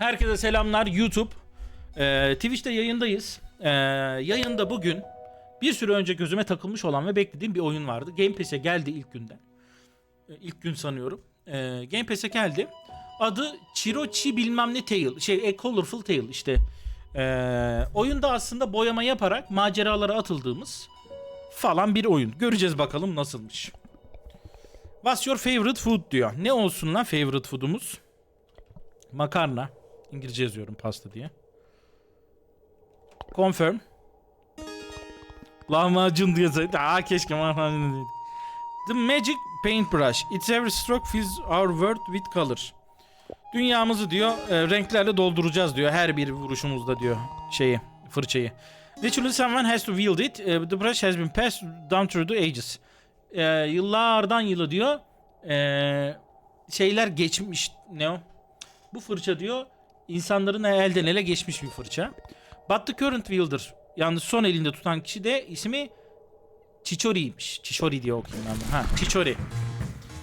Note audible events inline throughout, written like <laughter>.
Herkese selamlar YouTube. Ee, Twitch'te yayındayız. Ee, yayında bugün bir süre önce gözüme takılmış olan ve beklediğim bir oyun vardı. Game Pass'e geldi ilk günden. Ee, ilk gün sanıyorum. Ee, Game Pass'e geldi. Adı Chirochi bilmem ne Tale. Şey A Colorful Tale işte. Ee, oyunda aslında boyama yaparak maceralara atıldığımız falan bir oyun. Göreceğiz bakalım nasılmış. What's your favorite food diyor. Ne olsun lan favorite food'umuz? Makarna. İngilizce yazıyorum pasta diye. Confirm. Lahmacun diye saydı. Aa keşke lahmacun değil. The magic paintbrush. Its every stroke fills our world with color. Dünyamızı diyor e, renklerle dolduracağız diyor. Her bir vuruşumuzda diyor şeyi fırçayı. Literally someone has to wield it. Uh, the brush has been passed down through the ages. E, yıllardan yılı diyor. E, şeyler geçmiş. Ne o? Bu fırça diyor insanların elden ele geçmiş bir fırça. But the current wielder yani son elinde tutan kişi de ismi Chichori'ymiş. Chichori diye okuyayım ben. Ha, Chichori.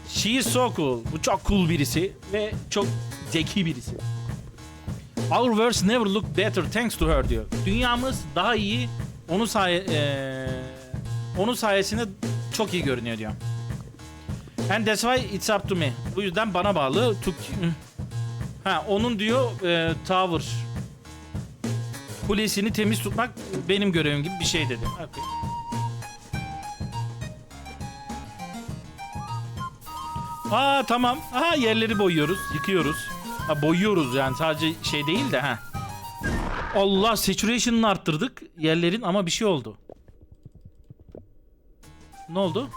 She is so cool. Bu çok cool birisi ve çok zeki birisi. Our worlds never look better thanks to her diyor. Dünyamız daha iyi onun saye eee, onun sayesinde çok iyi görünüyor diyor. And that's why it's up to me. Bu yüzden bana bağlı. To, Ha onun diyor e, tower kulesini temiz tutmak benim görevim gibi bir şey dedi. Okay. Aa tamam. Aha yerleri boyuyoruz, yıkıyoruz. Ha boyuyoruz yani sadece şey değil de ha. Allah saturation'ını arttırdık yerlerin ama bir şey oldu. Ne oldu?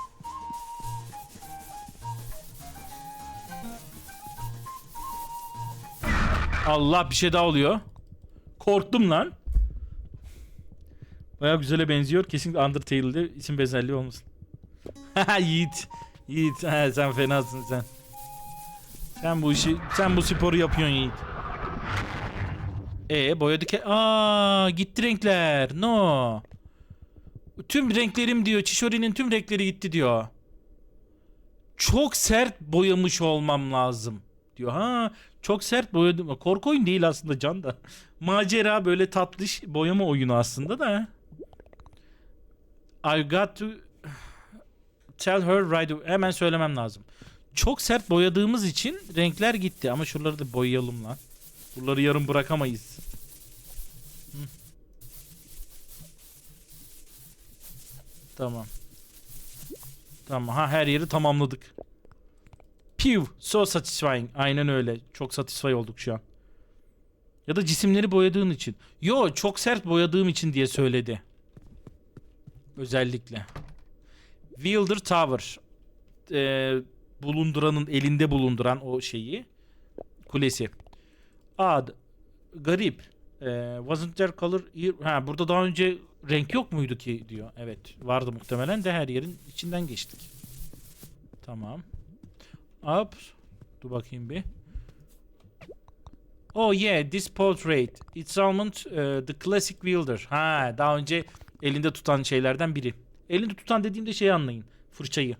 Allah bir şey daha oluyor. Korktum lan. Baya güzele benziyor. Kesinlikle Undertale'de isim benzerliği olmasın. <laughs> Yiğit. Yiğit ha, sen fenasın sen. Sen bu işi, sen bu sporu yapıyorsun Yiğit. E boyadık. Aa gitti renkler. No. Tüm renklerim diyor. Çişori'nin tüm renkleri gitti diyor. Çok sert boyamış olmam lazım diyor. Ha çok sert boyadım. Korku oyun değil aslında Can da. <laughs> Macera böyle tatlış boyama oyunu aslında da. I got to tell her right away. Hemen söylemem lazım. Çok sert boyadığımız için renkler gitti. Ama şuraları da boyayalım lan. Buraları yarım bırakamayız. Tamam. Tamam. Ha her yeri tamamladık. Pew. So satisfying. Aynen öyle. Çok satisfy olduk şu an. Ya da cisimleri boyadığın için. Yo çok sert boyadığım için diye söyledi. Özellikle. Wielder Tower. Ee, bulunduranın elinde bulunduran o şeyi. Kulesi. Ad. Garip. Ee, wasn't there color here? Ha burada daha önce renk yok muydu ki diyor. Evet vardı muhtemelen de her yerin içinden geçtik. Tamam. Up. Dur bakayım bir. Oh yeah, this portrait. It's almost uh, the classic wielder. Ha, daha önce elinde tutan şeylerden biri. Elinde tutan dediğimde şeyi anlayın. Fırçayı.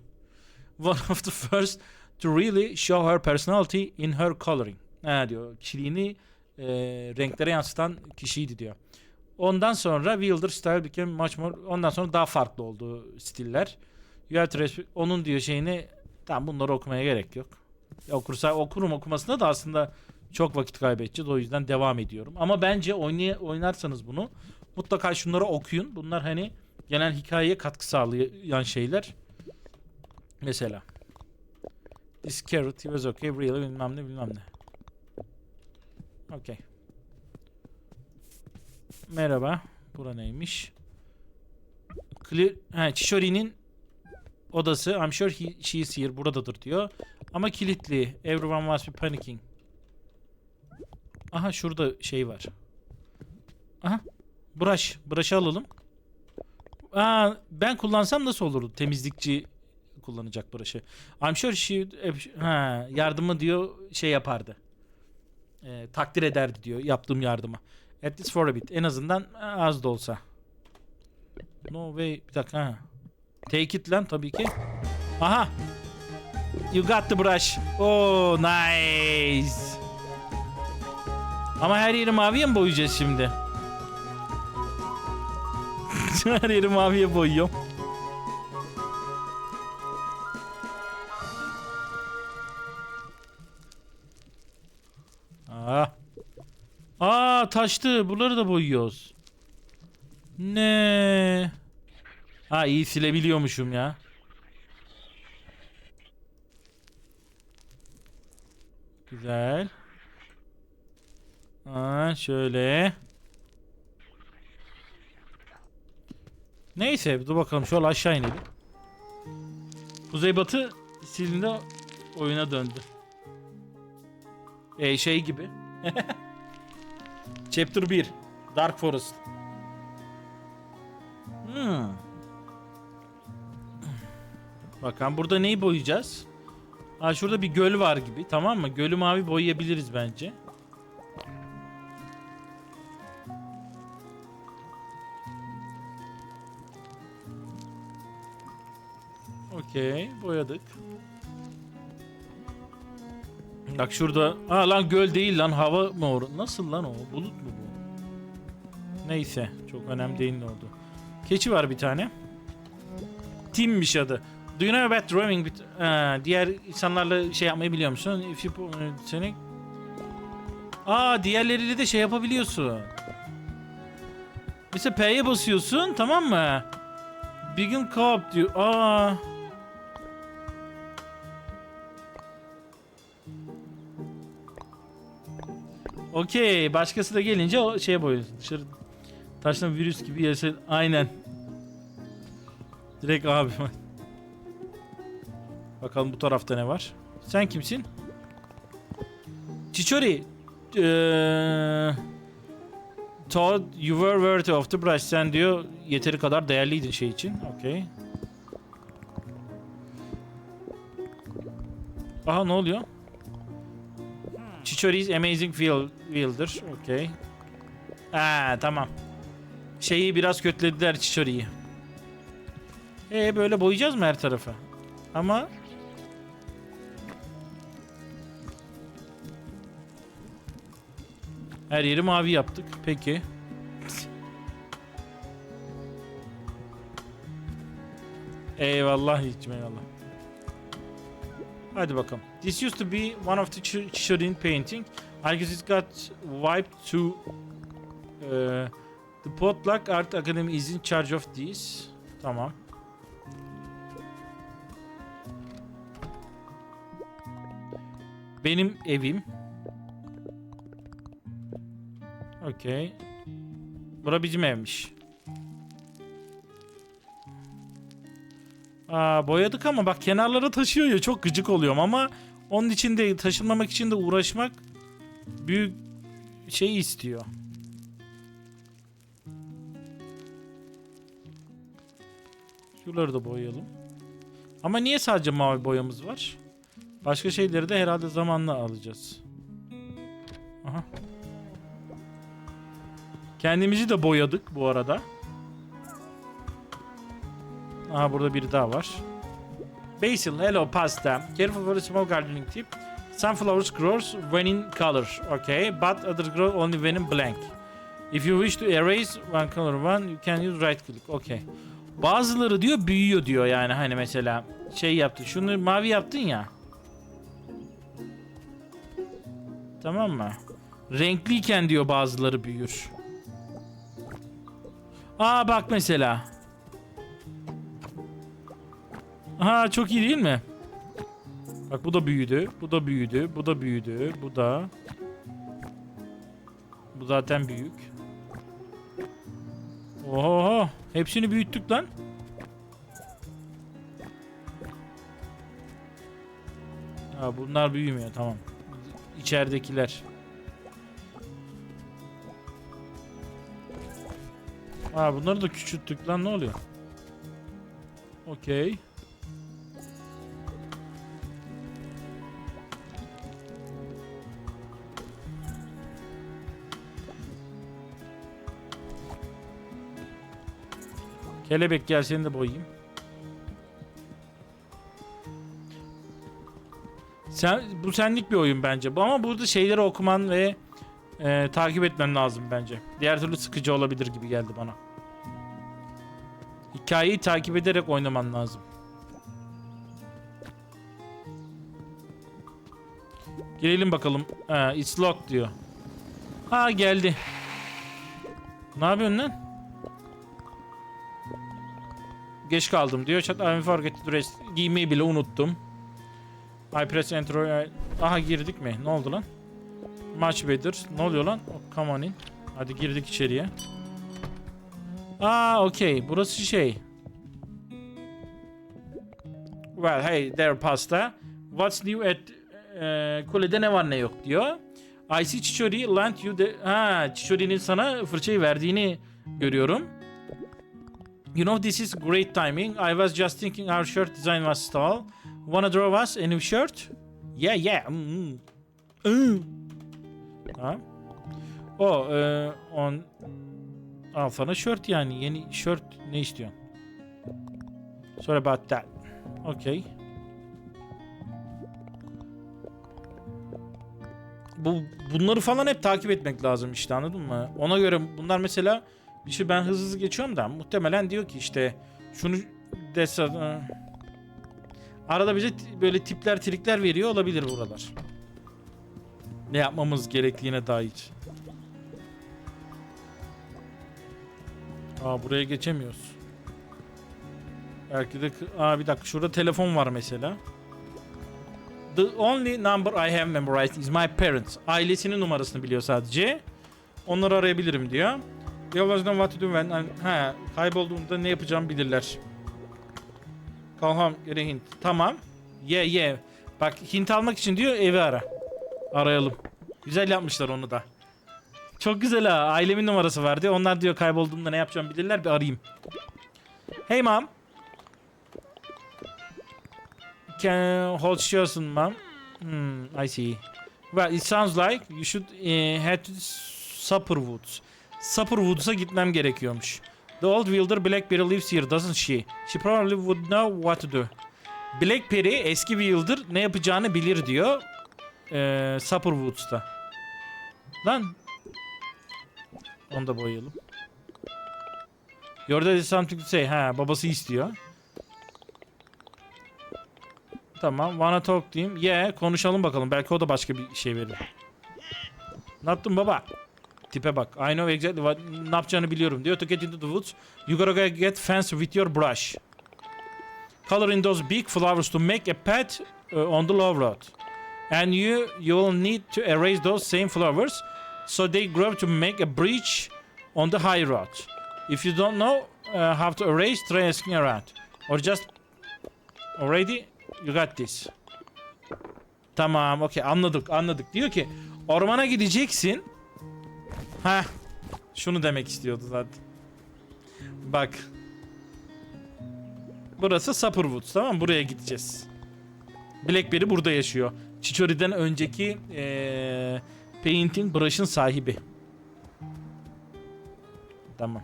One of the first to really show her personality in her coloring. Ha diyor. Kişiliğini e, renklere yansıtan kişiydi diyor. Ondan sonra wielder style became much more ondan sonra daha farklı oldu stiller. You have to respect, onun diyor şeyini Tamam bunları okumaya gerek yok. Okursa okurum okumasında da aslında çok vakit kaybedeceğiz. O yüzden devam ediyorum. Ama bence oynay oynarsanız bunu mutlaka şunları okuyun. Bunlar hani genel hikayeye katkı sağlayan şeyler. Mesela. This carrot was okay really bilmem ne bilmem ne. Okay. Merhaba. Bura neymiş? Clear, ha, Chishori'nin odası. I'm sure he, she is here. Buradadır diyor. Ama kilitli. Everyone must be panicking. Aha şurada şey var. Aha. Brush. Brush'ı alalım. Aa, ben kullansam nasıl olurdu? Temizlikçi kullanacak brush'ı. I'm sure she ha, yardımı diyor şey yapardı. Ee, takdir ederdi diyor yaptığım yardımı. At least for a bit. En azından az da olsa. No way. Bir dakika. Ha. Take it lan tabii ki. Aha. You got the brush. Oh nice. Ama her yeri maviye mi boyayacağız şimdi? <laughs> her yeri maviye boyuyorum. Aa. Aa taştı. Bunları da boyuyoruz. Ne? Ha iyi silebiliyormuşum ya. Güzel. Aa, şöyle. Neyse dur bakalım şöyle aşağı inelim. Kuzeybatı silinde oyuna döndü. E şey gibi. <laughs> Chapter 1 Dark Forest. Bakalım burada neyi boyayacağız? Ha şurada bir göl var gibi tamam mı? Gölü mavi boyayabiliriz bence. Okey boyadık. Bak şurada. Aa lan göl değil lan hava mı or? Nasıl lan o? Bulut mu bu? Neyse çok önemli değil ne oldu. Keçi var bir tane. Timmiş adı. Do you know about rowing? with- Aa, diğer insanlarla şey yapmayı biliyor musun? If you seni Aa diğerleriyle de şey yapabiliyorsun. Mesela P'ye basıyorsun tamam mı? Begin co-op diyor. Aa. Okey. Başkası da gelince o şeye boyuyorsun. Dışarı taştan virüs gibi yaşa... Aynen. Direkt abi. Bakalım bu tarafta ne var. Sen kimsin? Chichori. Eee... Todd you were worthy of the brush. Sen diyor yeteri kadar değerliydin şey için. Okey. Aha ne oluyor? Chichori's amazing wheel, wheel'dır. Okey. Aa tamam. Şeyi biraz kötülediler Chichori'yi. Ee böyle boyayacağız mı her tarafı? Ama Her yeri mavi yaptık. Peki. Eyvallah hiçbir eyvallah. Hadi bakalım. This used to be one of the Ch- Chichorin painting. I guess it got wiped to uh, the Potluck Art Academy is in charge of this. Tamam. Benim evim. Okey. Bura bizim evmiş. Aa, boyadık ama bak kenarlara taşıyor ya çok gıcık oluyorum ama onun için de taşınmamak için de uğraşmak büyük şey istiyor. Şuraları da boyayalım. Ama niye sadece mavi boyamız var? Başka şeyleri de herhalde zamanla alacağız. Aha. Kendimizi de boyadık bu arada. Aha burada biri daha var. Basil, hello pasta. Careful for the small gardening tip. Sunflowers grows when in color. Okay, but others grow only when in blank. If you wish to erase one color one, you can use right click. Okay. Bazıları diyor büyüyor diyor yani hani mesela şey yaptın. Şunu mavi yaptın ya. Tamam mı? Renkliyken diyor bazıları büyür. Aa bak mesela. Aha çok iyi değil mi? Bak bu da büyüdü. Bu da büyüdü. Bu da büyüdü. Bu da. Bu zaten büyük. Oho. Hepsini büyüttük lan. Ha bunlar büyümüyor tamam. İçeridekiler. Aa bunları da küçülttük lan ne oluyor? Okey. Kelebek gel seni de boyayayım. Sen bu senlik bir oyun bence. Ama burada şeyleri okuman ve e, takip etmem lazım bence. Diğer türlü sıkıcı olabilir gibi geldi bana. Hikayeyi takip ederek oynaman lazım. Girelim bakalım. Ha, it's locked diyor. Ha geldi. Ne yapıyorsun lan? Geç kaldım diyor. Chat I forget to dress. Giymeyi bile unuttum. I press enter. Aha girdik mi? Ne oldu lan? Much better. Ne oluyor lan? Oh, come on in. Hadi girdik içeriye. Aa okey. Burası şey. Well hey there pasta. What's new at e, kulede ne var ne yok diyor. I see Chichori lent you the... Ha Chichori'nin sana fırçayı verdiğini görüyorum. You know this is great timing. I was just thinking our shirt design was stale. Wanna draw us a new shirt? Yeah yeah. Mm. Mm. Ha? O e, on al sana shirt yani yeni shirt ne istiyorsun? Sorry about that. Okay. Bu bunları falan hep takip etmek lazım işte anladın mı? Ona göre bunlar mesela bir şey ben hızlı hızlı geçiyorum da muhtemelen diyor ki işte şunu desa arada bize böyle tipler trikler veriyor olabilir buralar. Ne yapmamız gerektiğine dair. Aa buraya geçemiyoruz. Belki de aa bir dakika şurada telefon var mesela. The only number I have memorized is my parents. Ailesinin numarasını biliyor sadece. Onları arayabilirim diyor. You always know what to do when ha, kaybolduğunda ne yapacağımı bilirler. A hint. Tamam. Yeah yeah. Bak hint almak için diyor evi ara. Arayalım. Güzel yapmışlar onu da. Çok güzel ha. Ailemin numarası var diyor. Onlar diyor kaybolduğumda ne yapacağımı bilirler bir arayayım. Hey mom. Can hold Shearson, mom. Hmm, I see. Well, it sounds like you should uh, head to Supperwoods. Supperwoods'a gitmem gerekiyormuş. The old wielder Blackberry lives here, doesn't she? She probably would know what to do. Blackberry eski wielder ne yapacağını bilir diyor. Ee, Supperwoods'ta. Lan. Onu da boyayalım. Your dad is something to say. Ha babası istiyor. Tamam. Wanna talk diyeyim. Yeah konuşalım bakalım. Belki o da başka bir şey verir. Ne yaptın baba? Tipe bak. I know exactly what, ne yapacağını biliyorum diyor. To get into the woods, you gotta go get fancy with your brush. Color in those big flowers to make a path uh, on the low road. And you you will need to erase those same flowers so they grow to make a bridge on the high road. If you don't know uh, how to erase, try asking around. Or just already you got this. Tamam, okey anladık, anladık. Diyor ki ormana gideceksin. Ha, şunu demek istiyordu zaten. Bak. Burası Supperwoods tamam? Buraya gideceğiz. Blackberry burada yaşıyor. Chichori'den önceki eee Painting Brush'ın sahibi. Tamam.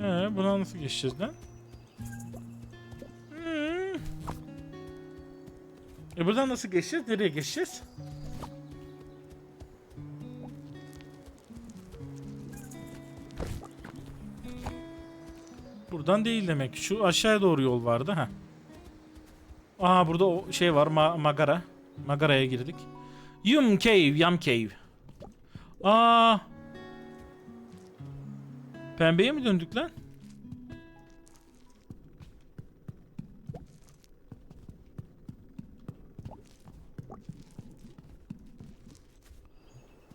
Ee, buna nasıl geçeceğiz lan? Hmm. E buradan nasıl geçeceğiz? Nereye geçeceğiz? Buradan değil demek. Şu aşağıya doğru yol vardı ha. Aha burada o şey var ma magara. Magaraya girdik. Yum Cave, Yum Cave. Aa. Pembeye mi döndük lan?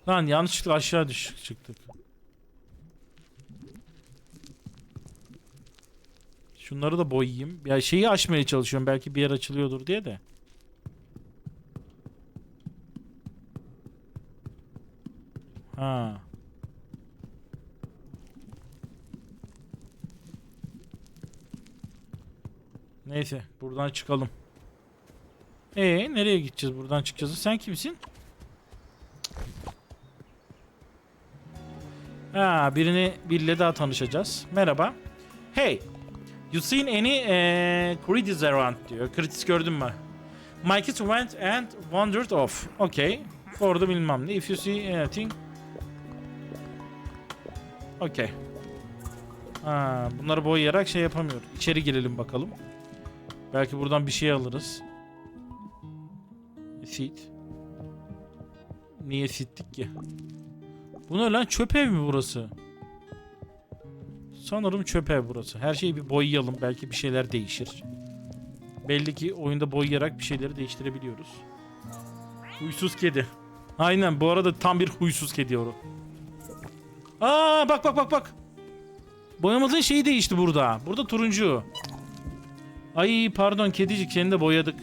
Lan yanlışlıkla aşağı düş çıktık. Şunları da boyayayım. Ya şeyi açmaya çalışıyorum belki bir yer açılıyordur diye de. Ha. Neyse buradan çıkalım. Ee nereye gideceğiz buradan çıkacağız? Sen kimsin? Ha birini biriyle daha tanışacağız. Merhaba. Hey, You seen any eh, critics around diyor. Critics gördün mü? My kids went and wandered off. Okay. The bilmem ne. If you see anything. Okay. Ha, bunları boyayarak şey yapamıyor. İçeri girelim bakalım. Belki buradan bir şey alırız. Seed. Niye sittik ki? Bu ne lan çöp ev mi burası? Sanırım çöp ev burası. Her şeyi bir boyayalım. Belki bir şeyler değişir. Belli ki oyunda boyayarak bir şeyleri değiştirebiliyoruz. Huysuz kedi. Aynen bu arada tam bir huysuz kedi o. Aa bak bak bak bak. Boyamadığın şeyi değişti burada. Burada turuncu. Ay pardon kedicik seni de boyadık.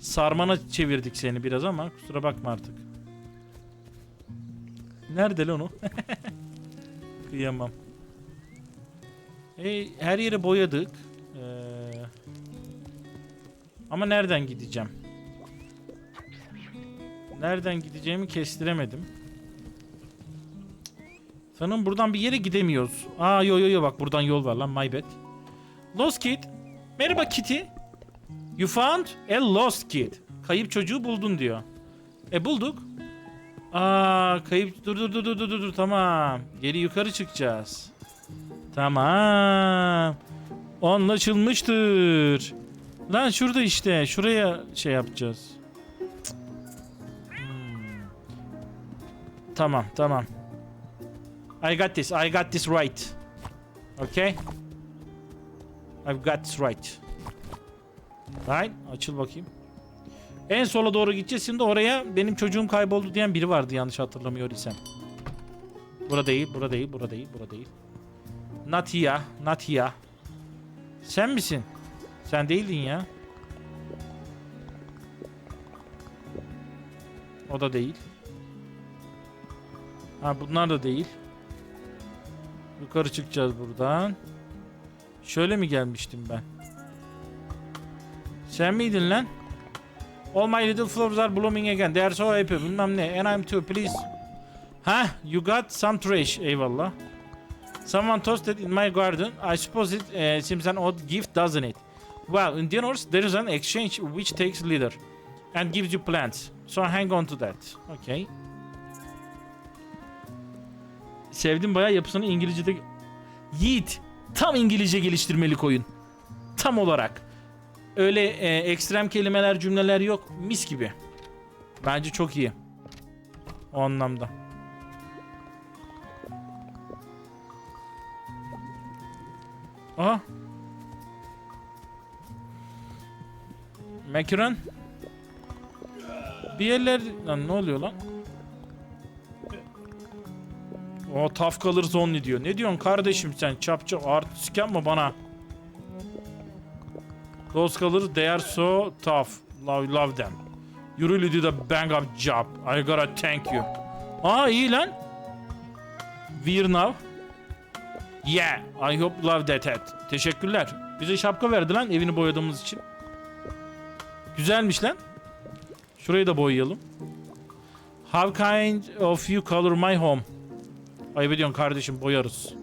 Sarmana çevirdik seni biraz ama kusura bakma artık. Nerede lan o? <laughs> Kıyamam. E, her yere boyadık. Ee, ama nereden gideceğim? Nereden gideceğimi kestiremedim. Sanırım buradan bir yere gidemiyoruz. Aa yo yo yo bak buradan yol var lan my bad. Lost Kid. Merhaba Kitty. You found a lost kid. Kayıp çocuğu buldun diyor. E bulduk. Aa kayıp dur dur dur dur dur dur tamam. Geri yukarı çıkacağız. Tamam. Anlaşılmıştır. Lan şurada işte. Şuraya şey yapacağız. Hmm. Tamam tamam. I got this. I got this right. Okay. I've got this right. Right. Açıl bakayım. En sola doğru gideceğiz. Şimdi oraya benim çocuğum kayboldu diyen biri vardı yanlış hatırlamıyor isem. Bura değil, bura değil, bura değil, bura değil. Not here. Sen misin? Sen değildin ya. O da değil. Ha bunlar da değil. Yukarı çıkacağız buradan. Şöyle mi gelmiştim ben? Sen miydin lan? All my little flowers are blooming again. They are so happy. Bilmem ne. And I'm too. Please. Ha, you got some trash. Eyvallah. Someone toasted in my garden. I suppose it uh, seems an odd gift, doesn't it? Well, in dinners, there is an exchange which takes leader and gives you plants. So hang on to that. Okay. Sevdim bayağı yapısını İngilizce'de... Yiğit. Tam İngilizce geliştirmelik oyun. Tam olarak. Öyle e, ekstrem kelimeler, cümleler yok. Mis gibi. Bence çok iyi. O anlamda. Aha. Mekran. Bir yerler... Lan ne oluyor lan? O tough colors only diyor. Ne diyorsun kardeşim sen? Çapça artistik yapma bana. Colors they are so tough. Love, love them. You really did a bang up job. I gotta thank you. Aa iyi lan. We're now. Yeah, I hope love that hat. Teşekkürler. Bize şapka verdi lan evini boyadığımız için. Güzelmiş lan. Şurayı da boyayalım. How kind of you color my home? Ayıp ediyorsun kardeşim boyarız.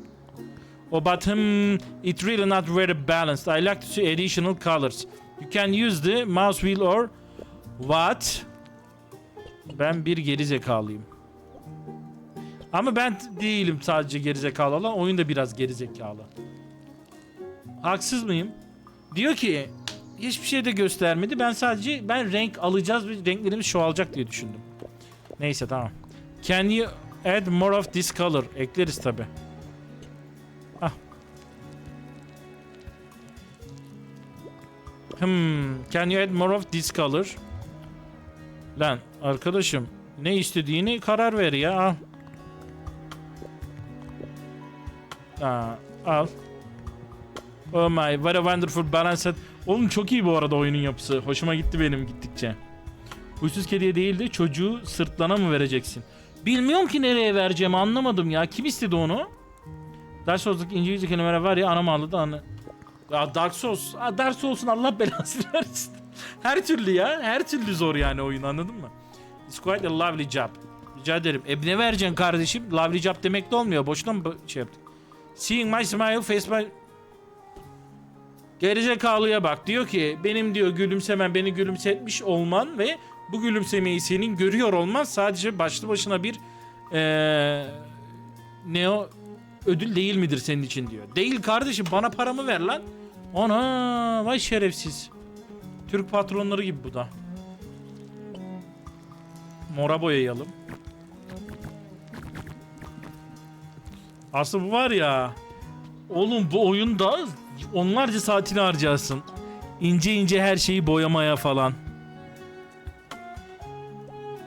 Oh but hmm, it really not very balanced. I like to see additional colors. You can use the mouse wheel or what? Ben bir geri zekalıyım. Ama ben değilim sadece geri zekalı olan. Oyun da biraz geri zekalı. Haksız mıyım? Diyor ki hiçbir şey de göstermedi. Ben sadece ben renk alacağız ve renklerimiz çoğalacak diye düşündüm. Neyse tamam. Can you add more of this color? Ekleriz tabi. Ah. Hmm. Can you add more of this color? Lan arkadaşım ne istediğini karar ver ya. Al. Aa, al. Oh my, what a wonderful balanced. Oğlum çok iyi bu arada oyunun yapısı. Hoşuma gitti benim gittikçe. Huysuz kediye değil de çocuğu sırtlana mı vereceksin? Bilmiyorum ki nereye vereceğim anlamadım ya. Kim istedi onu? Dark Souls'daki İngilizce kelimeler var ya anam ağladı anı. Ya Dark Souls, Aa, Dark Souls'un Allah belasını <laughs> versin. her türlü ya, her türlü zor yani oyun anladın mı? It's quite a lovely job. Rica ederim. E ne vereceksin kardeşim? Lovely job demek de olmuyor. Boşuna mı şey yaptık? Seeing my smile face my... Gerizekalıya bak diyor ki benim diyor gülümsemem beni gülümsetmiş olman ve bu gülümsemeyi senin görüyor olman sadece başlı başına bir eee ne o ödül değil midir senin için diyor. Değil kardeşim bana paramı ver lan. Ana vay şerefsiz. Türk patronları gibi bu da. Mora boyayalım. Aslında bu var ya. Oğlum bu oyunda onlarca saatini harcarsın. İnce ince her şeyi boyamaya falan.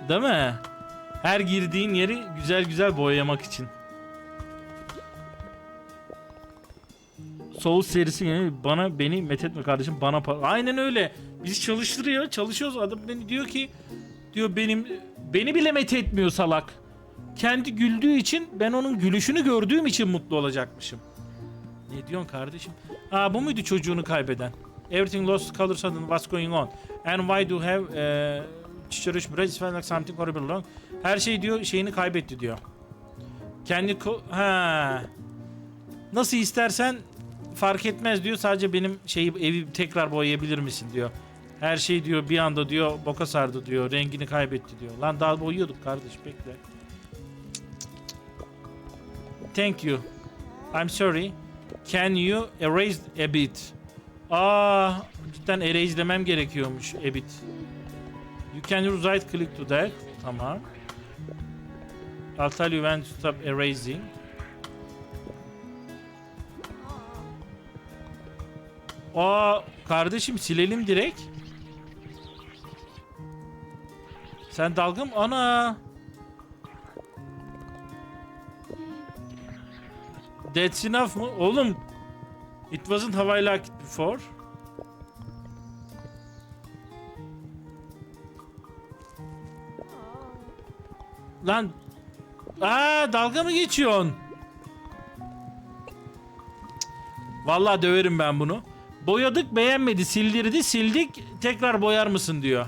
Değil mi? Her girdiğin yeri güzel güzel boyamak için. Soul serisi yani bana beni methetme kardeşim bana pa- aynen öyle biz çalıştırıyor çalışıyoruz adam beni diyor ki diyor benim beni bile methetmiyor salak kendi güldüğü için ben onun gülüşünü gördüğüm için mutlu olacakmışım ne diyorsun kardeşim Aa bu muydu çocuğunu kaybeden everything lost color sudden what's going on and why do have uh, cherish bread felt like something horrible wrong her şey diyor şeyini kaybetti diyor kendi ha nasıl istersen fark etmez diyor. Sadece benim şeyi evi tekrar boyayabilir misin diyor. Her şey diyor bir anda diyor boka sardı diyor. Rengini kaybetti diyor. Lan daha boyuyorduk kardeş bekle. Thank you. I'm sorry. Can you erase a bit? Aa, cidden erase'lemem gerekiyormuş a bit. You can right click to that. Tamam. I'll tell you when to stop erasing. Aa kardeşim silelim direkt. Sen dalga mı? Ana. That's enough mı? Oğlum. It wasn't how I liked before. Lan. Aa dalga mı geçiyorsun? Vallahi döverim ben bunu. Boyadık beğenmedi sildirdi sildik tekrar boyar mısın diyor.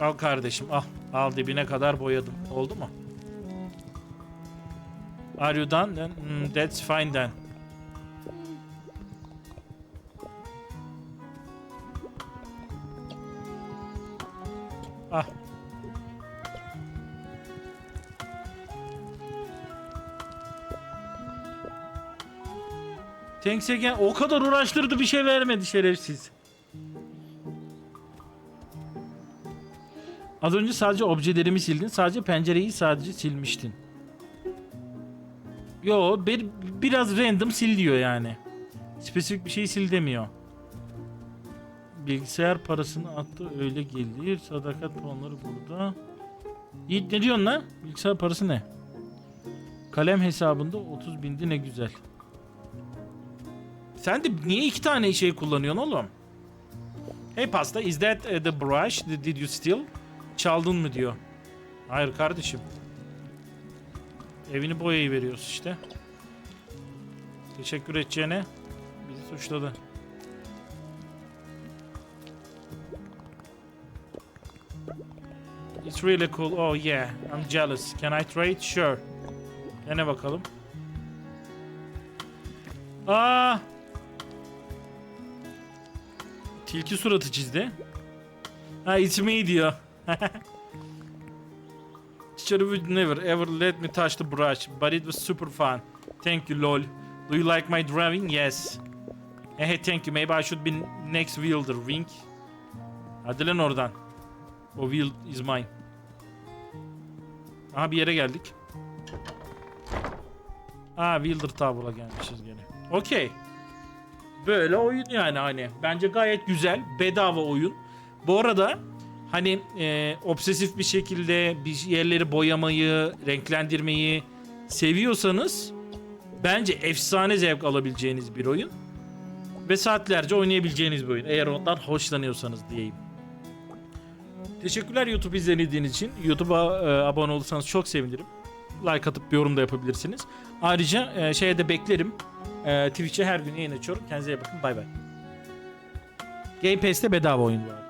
Al kardeşim al. Al dibine kadar boyadım. Oldu mu? Are you done? Then, hmm, that's fine then. Ah. Thanks again. O kadar uğraştırdı bir şey vermedi şerefsiz. Az önce sadece objelerimi sildin. Sadece pencereyi sadece silmiştin. Yo bir, biraz random sil diyor yani. Spesifik bir şey sil demiyor. Bilgisayar parasını attı öyle gelir. Sadakat puanları burada. Yiğit ne diyorsun lan? Bilgisayar parası ne? Kalem hesabında 30 bindi ne güzel. Sen de niye iki tane şey kullanıyorsun oğlum? Hey pasta, is that uh, the brush? Did, did you steal? Çaldın mı diyor. Hayır kardeşim. Evini boyayı veriyoruz işte. Teşekkür edeceğine bizi suçladı. It's really cool. Oh yeah, I'm jealous. Can I trade? Sure. Dene bakalım. Aa! Tilki suratı çizdi. Ha it's me diyor. <laughs> Teacher would never ever let me touch the brush, but it was super fun. Thank you, lol. Do you like my drawing? Yes. Hey, thank you. Maybe I should be next wielder. Wink. Hadi lan oradan. O wheel is mine. Aha bir yere geldik. Aa Wilder Tower'a gelmişiz gene. Okey. Böyle oyun yani hani. Bence gayet güzel. Bedava oyun. Bu arada hani e, obsesif bir şekilde bir yerleri boyamayı, renklendirmeyi seviyorsanız bence efsane zevk alabileceğiniz bir oyun. Ve saatlerce oynayabileceğiniz bir oyun. Eğer ondan hoşlanıyorsanız diyeyim. Teşekkürler YouTube izlediğiniz için. YouTube'a e, abone olursanız çok sevinirim. Like atıp bir yorum da yapabilirsiniz. Ayrıca e, şeye de beklerim. E, Twitch'e her gün yayın açıyorum. Kendinize iyi bakın. Bay bay. Game Pass'te bedava oyun arada.